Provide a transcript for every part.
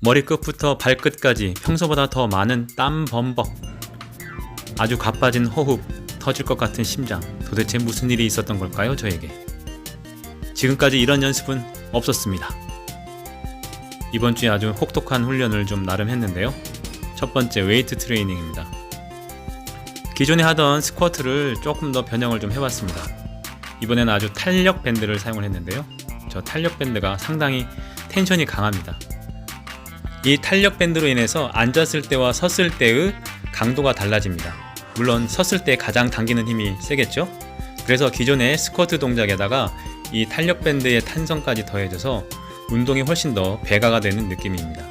머리끝부터 발끝까지 평소보다 더 많은 땀 범벅. 아주 가빠진 호흡, 터질 것 같은 심장. 도대체 무슨 일이 있었던 걸까요, 저에게? 지금까지 이런 연습은 없었습니다. 이번 주에 아주 혹독한 훈련을 좀 나름 했는데요. 첫 번째 웨이트 트레이닝입니다. 기존에 하던 스쿼트를 조금 더 변형을 좀 해봤습니다. 이번에는 아주 탄력 밴드를 사용을 했는데요. 저 탄력 밴드가 상당히 텐션이 강합니다. 이 탄력 밴드로 인해서 앉았을 때와 섰을 때의 강도가 달라집니다. 물론 섰을 때 가장 당기는 힘이 세겠죠? 그래서 기존의 스쿼트 동작에다가 이 탄력 밴드의 탄성까지 더해져서 운동이 훨씬 더 배가가 되는 느낌입니다.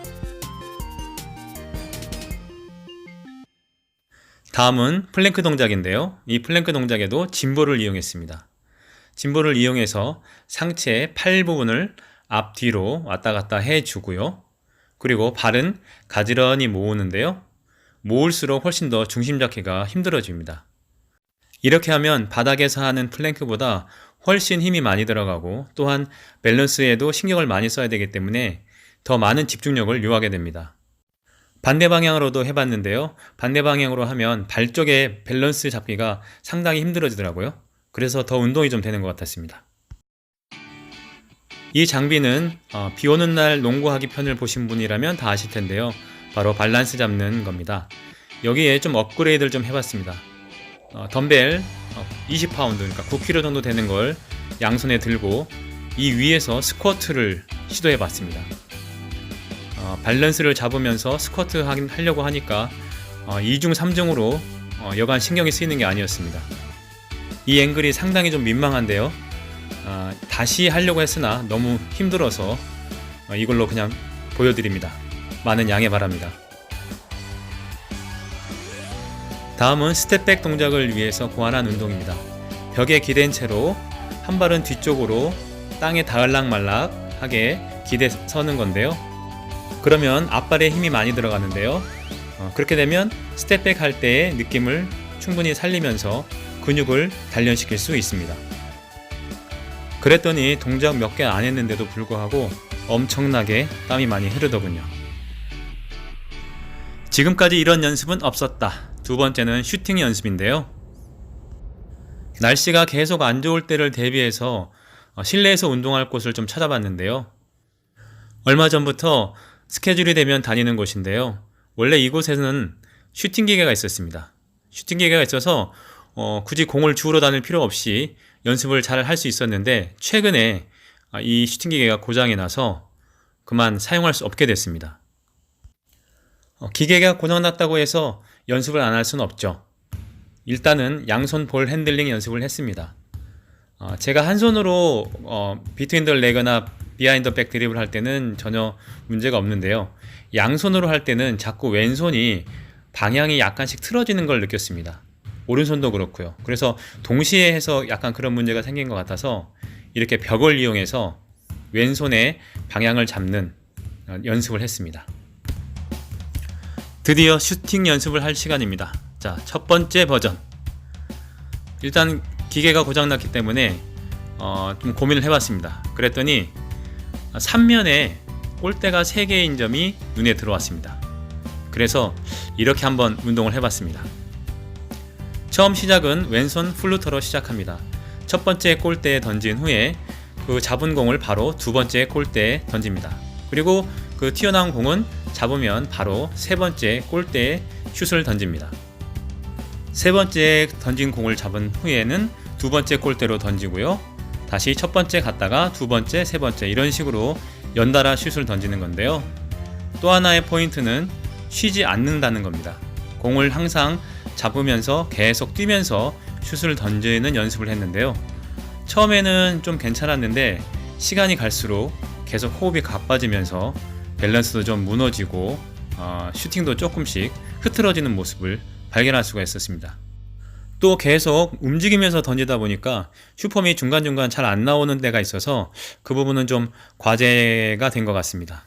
다음은 플랭크 동작인데요. 이 플랭크 동작에도 짐볼을 이용했습니다. 짐볼을 이용해서 상체의 팔 부분을 앞뒤로 왔다 갔다 해주고요. 그리고 발은 가지런히 모으는데요. 모을수록 훨씬 더 중심 잡기가 힘들어집니다. 이렇게 하면 바닥에서 하는 플랭크보다 훨씬 힘이 많이 들어가고 또한 밸런스에도 신경을 많이 써야 되기 때문에 더 많은 집중력을 요하게 됩니다. 반대 방향으로도 해봤는데요. 반대 방향으로 하면 발 쪽의 밸런스 잡기가 상당히 힘들어지더라고요. 그래서 더 운동이 좀 되는 것 같았습니다. 이 장비는 어, 비 오는 날 농구하기 편을 보신 분이라면 다 아실 텐데요. 바로 밸런스 잡는 겁니다. 여기에 좀 업그레이드를 좀 해봤습니다. 어, 덤벨 20파운드, 그러니까 9kg 정도 되는 걸 양손에 들고 이 위에서 스쿼트를 시도해봤습니다. 어, 밸런스를 잡으면서 스쿼트 하려고 하니까 어, 2중 3중으로 어, 여간 신경이 쓰이는 게 아니었습니다. 이 앵글이 상당히 좀 민망한데요. 아, 다시 하려고 했으나 너무 힘들어서 어, 이걸로 그냥 보여드립니다. 많은 양해 바랍니다. 다음은 스텝백 동작을 위해서 고안한 운동입니다. 벽에 기댄 채로 한 발은 뒤쪽으로 땅에 닿을락 말락하게 기대 서는 건데요. 그러면 앞발에 힘이 많이 들어가는데요. 어, 그렇게 되면 스텝백 할 때의 느낌을 충분히 살리면서 근육을 단련시킬 수 있습니다. 그랬더니 동작 몇 개 안 했는데도 불구하고 엄청나게 땀이 많이 흐르더군요. 지금까지 이런 연습은 없었다. 두 번째는 슈팅 연습인데요. 날씨가 계속 안 좋을 때를 대비해서 어, 실내에서 운동할 곳을 좀 찾아봤는데요. 얼마 전부터 스케줄이 되면 다니는 곳인데요. 원래 이곳에는 슈팅 기계가 있었습니다. 슈팅 기계가 있어서 어, 굳이 공을 주우러 다닐 필요 없이 연습을 잘 할 수 있었는데 최근에 아, 이 슈팅 기계가 고장이 나서 그만 사용할 수 없게 됐습니다. 어, 기계가 고장났다고 해서 연습을 안 할 수는 없죠. 일단은 양손 볼 핸들링 연습을 했습니다. 어, 제가 한 손으로 어, 비트윈더 레거나 비하인더 백 드립을 할 때는 전혀 문제가 없는데요. 양손으로 할 때는 자꾸 왼손이 방향이 약간씩 틀어지는 걸 느꼈습니다. 오른손도 그렇고요. 그래서 동시에 해서 약간 그런 문제가 생긴 것 같아서 이렇게 벽을 이용해서 왼손에 방향을 잡는 어, 연습을 했습니다. 드디어 슈팅 연습을 할 시간입니다. 자, 첫 번째 버전. 일단 기계가 고장났기 때문에 어, 좀 고민을 해봤습니다. 그랬더니 3면에 골대가 3개인 점이 눈에 들어왔습니다. 그래서 이렇게 한번 운동을 해봤습니다. 처음 시작은 왼손 플루터로 시작합니다. 첫 번째 골대에 던진 후에 그 잡은 공을 바로 두 번째 골대에 던집니다. 그리고 그 튀어나온 공은 잡으면 바로 세 번째 골대에 슛을 던집니다. 세 번째 던진 공을 잡은 후에는 두 번째 골대로 던지고요. 다시 첫 번째 갔다가 두 번째, 세 번째 이런 식으로 연달아 슛을 던지는 건데요. 또 하나의 포인트는 쉬지 않는다는 겁니다. 공을 항상 잡으면서 계속 뛰면서 슛을 던지는 연습을 했는데요. 처음에는 좀 괜찮았는데 시간이 갈수록 계속 호흡이 가빠지면서 밸런스도 좀 무너지고 어, 슈팅도 조금씩 흐트러지는 모습을 발견할 수가 있었습니다. 또 계속 움직이면서 던지다 보니까 슈퍼미 중간중간 잘 안 나오는 데가 있어서 그 부분은 좀 과제가 된 것 같습니다.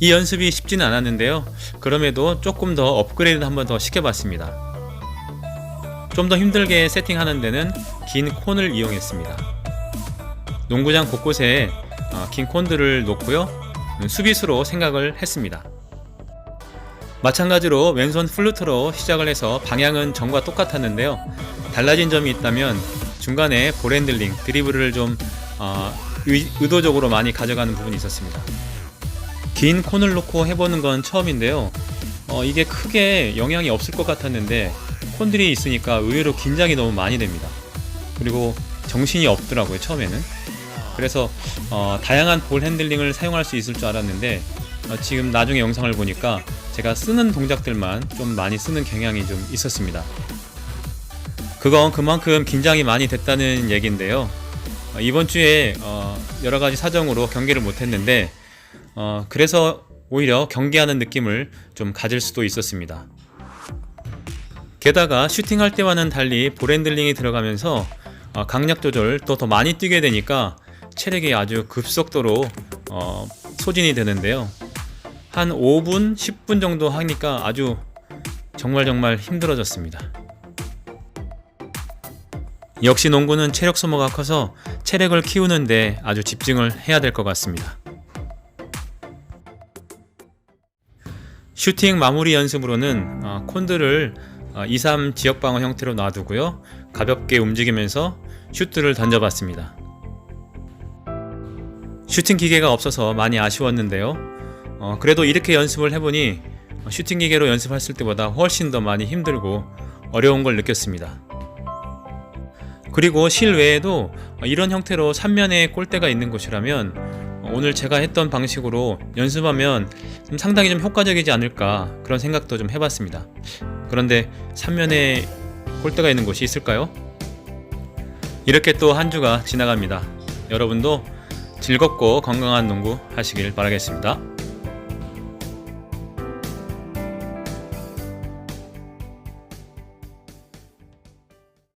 이 연습이 쉽지는 않았는데요. 그럼에도 조금 더 업그레이드 한번 더 시켜봤습니다. 좀 더 힘들게 세팅하는 데는 긴 콘을 이용했습니다. 농구장 곳곳에 어, 어, 긴 콘들을 놓고요 수비수로 생각을 했습니다. 마찬가지로 왼손 플루트로 시작을 해서 방향은 전과 똑같았는데요. 달라진 점이 있다면 중간에 볼핸들링, 드리블을 좀 어, 의, 의도적으로 많이 가져가는 부분이 있었습니다. 긴 콘을 놓고 해보는 건 처음인데요. 어, 이게 크게 영향이 없을 것 같았는데 콘들이 있으니까 의외로 긴장이 너무 많이 됩니다. 그리고 정신이 없더라고요 처음에는. 그래서 어, 다양한 볼 핸들링을 사용할 수 있을 줄 알았는데 어, 지금 나중에 영상을 보니까 제가 쓰는 동작들만 좀 많이 쓰는 경향이 좀 있었습니다. 그건 그만큼 긴장이 많이 됐다는 얘기인데요. 어, 이번 주에 어, 여러 가지 사정으로 경기를 못했는데 어, 그래서 오히려 경기하는 느낌을 좀 가질 수도 있었습니다. 게다가 슈팅할 때와는 달리 볼핸들링이 들어가면서 어, 강약 조절 또 더 많이 뛰게 되니까 체력이 아주 급속도로 어, 소진이 되는데요. 한 5분, 10분 정도 하니까 아주 정말 정말 힘들어졌습니다. 역시 농구는 체력 소모가 커서 체력을 키우는데 아주 집중을 해야 될 것 같습니다. 슈팅 마무리 연습으로는 어, 콘드를 어, 2, 3 지역 방어 형태로 놔두고요. 가볍게 움직이면서 슈트를 던져봤습니다. 슈팅 기계가 없어서 많이 아쉬웠는데요. 어, 그래도 이렇게 연습을 해보니 어, 슈팅 기계로 연습했을 때보다 훨씬 더 많이 힘들고 어려운 걸 느꼈습니다. 그리고 실외에도 어, 이런 형태로 3면에 골대가 있는 곳이라면 어, 오늘 제가 했던 방식으로 연습하면 좀 상당히 좀 효과적이지 않을까 그런 생각도 좀 해봤습니다. 그런데 3면에 골대가 있는 곳이 있을까요? 이렇게 또 한 주가 지나갑니다. 여러분도 즐겁고 건강한 농구 하시길 바라겠습니다.